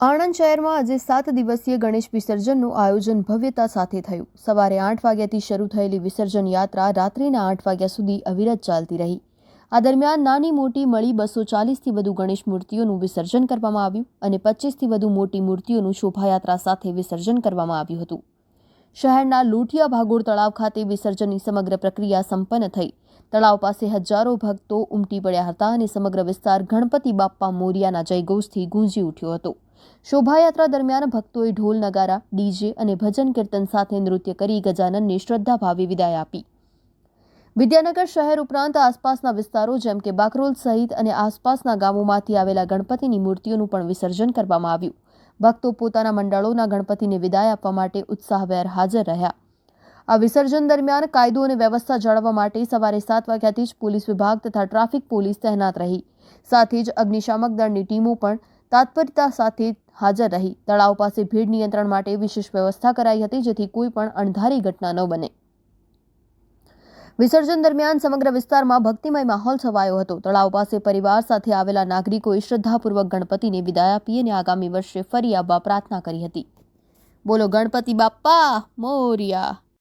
આણંદ શહેરમાં આજે સાત દિવસીય ગણેશ વિસર્જનનું આયોજન ભવ્યતા સાથે થયું. સવારે આઠ વાગ્યાથી શરૂ થયેલી વિસર્જન યાત્રા રાત્રિના આઠ વાગ્યા સુધી અવિરત ચાલતી રહી. આ દરમિયાન નાની મોટી મળી બસો ચાલીસથી વધુ ગણેશ મૂર્તિઓનું વિસર્જન કરવામાં આવ્યું અને પચીસથી વધુ મોટી મૂર્તિઓનું શોભાયાત્રા સાથે વિસર્જન કરવામાં આવ્યું હતું. શહેરના લોઠિયા ભાગોળ તળાવ ખાતે વિસર્જનની સમગ્ર પ્રક્રિયા સંપન્ન થઈ. તળાવ પાસે હજારો ભક્તો ઉમટી પડ્યા હતા અને સમગ્ર વિસ્તાર ગણપતિ બાપ્પા મોરિયાના જયઘોષથી ગુંજી ઉઠ્યો હતો. શોભાયાત્રા દરમિયાન ભક્તોએ ઢોલ નગારા, ડીજે અને ભજન કીર્તન સાથે નૃત્ય કરી ગજાનનને શ્રદ્ધાભાવે વિદાય આપી. વિદ્યાનગર શહેર ઉપરાંત આસપાસના વિસ્તારો જેમ કે બાકરોલ સહિત અને આસપાસના ગામોમાંથી આવેલા ગણપતિની મૂર્તિઓનું પણ વિસર્જન કરવામાં આવ્યું. ભક્તો પોતાના મંડળોના ગણપતિને વિદાય આપવા માટે ઉત્સાહભેર હાજર રહ્યા. આ વિસર્જન દરમિયાન કાયદો અને વ્યવસ્થા જાળવવા માટે સવારે સાત વાગ્યાથી જ પોલીસ વિભાગ તથા ટ્રાફિક પોલીસ તહેનાત રહી. સાથે જ અગ્નિશામક દળની ટીમો પણ તાત્પરતા સાથે હાજર રહી. તળાવ પાસે ભીડ નિયંત્રણ માટે વિશેષ વ્યવસ્થા કરાઈ હતી, જેથી કોઈ પણ અણધારી ઘટના ન બને. વિસર્જન દરમિયાન સમગ્ર વિસ્તારમાં ભક્તિમય માહોલ છવાયો હતો. તળાવ પાસે પરિવાર સાથે આવેલા નાગરિકોએ શ્રદ્ધાપૂર્વક ગણપતિને વિદાય આપી અને આગામી વર્ષે ફરી આવવા પ્રાર્થના કરી હતી. બોલો, ગણપતિ બાપ્પા મોરિયા!